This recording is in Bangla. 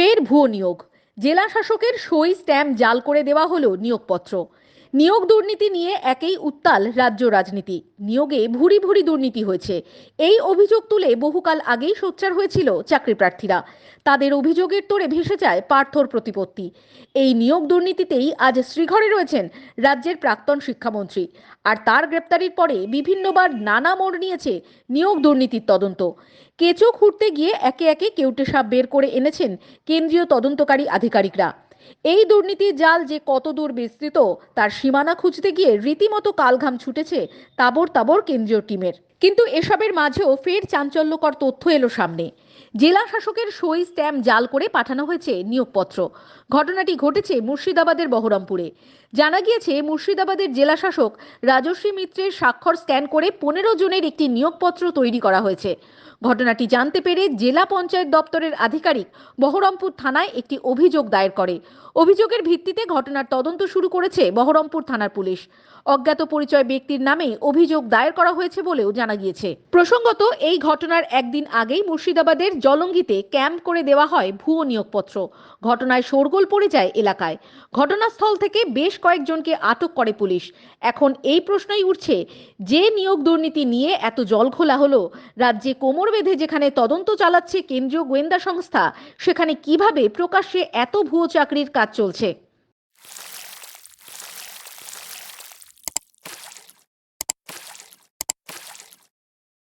ফের ভুয়ো নিয়োগ। জেলা শাসকের সই স্ট্যাম্প জাল করে দেওয়া হলো নিয়োগপত্র। নিয়োগ দুর্নীতি নিয়ে একেই উত্তাল রাজ্য রাজনীতি। নিয়োগে ভুরি ভুরি দুর্নীতি হয়েছে। এই অভিযোগ তুলে বহুকাল আগেই সোচ্চার হয়েছিল চাকরি প্রার্থীরা। তাদের অভিযোগের তোড়ে ভেসে যায় পার্থর প্রতিপত্তি। এই নিয়োগ দুর্নীতিতেই আজ শ্রীঘরে রয়েছেন রাজ্যের প্রাক্তন শিক্ষামন্ত্রী। আর তার গ্রেপ্তারির পরে বিভিন্নবার নানা মোড় নিয়েছে নিয়োগ দুর্নীতির তদন্ত। কেঁচো খুঁড়তে গিয়ে একে একে কেউটে সাপ বের করে এনেছেন কেন্দ্রীয় তদন্তকারী আধিকারিকরা। এই দুর্নীতির জাল যে কত দূর বিস্তৃত, তার সীমানা খুঁজতে গিয়ে রীতিমতো কালঘাম ছুটেছে তাবর তাবর কেন্দ্রীয় টিমের। কিন্তু এসবের মাঝেও ফের চাঞ্চল্যকর তথ্য এলো সামনে। জেলা শাসকের সই স্ট্যাম্প জাল করে পাঠানো হয়েছে নিয়োগপত্র। ঘটনাটি ঘটেছে মুর্শিদাবাদের বহরমপুরে। জানা গিয়েছে, মুর্শিদাবাদের জেলা শাসক রাজশ্রী মিত্রের স্বাক্ষর স্ক্যান করে পনেরো জনের একটি নিয়োগপত্র তৈরি করা হয়েছে। ঘটনাটি জানতে পেরে জেলা পঞ্চায়েত দপ্তরের আধিকারিক বহরমপুর থানায় একটি অভিযোগ দায়ের করে। অভিযোগের ভিত্তিতে ঘটনার তদন্ত শুরু করেছে বহরমপুর থানার পুলিশ। অজ্ঞাত পরিচয় ব্যক্তির নামে অভিযোগ দায়ের করা হয়েছে বলেও জানা গিয়েছে। প্রসঙ্গত, এই ঘটনার একদিন আগেই মুর্শিদাবাদের জলঙ্গিতে ক্যাম্প করে দেওয়া হয় ভুয়ো নিয়োগপত্র। ঘটনায় শোরগোল পড়ে যায় এলাকায়। ঘটনাস্থল থেকে বেশ কয়েকজনকে আটক করে পুলিশ। এখন এই প্রশ্নই উঠছে, যে নিয়োগ দুর্নীতি নিয়ে এত জল খোলা হলো, রাজ্যে কোমর বেঁধে যেখানে তদন্ত চালাচ্ছে কেন্দ্রীয় গোয়েন্দা সংস্থা, সেখানে কীভাবে প্রকাশ্যে এত ভুয়ো চাকরির কাজ চলছে?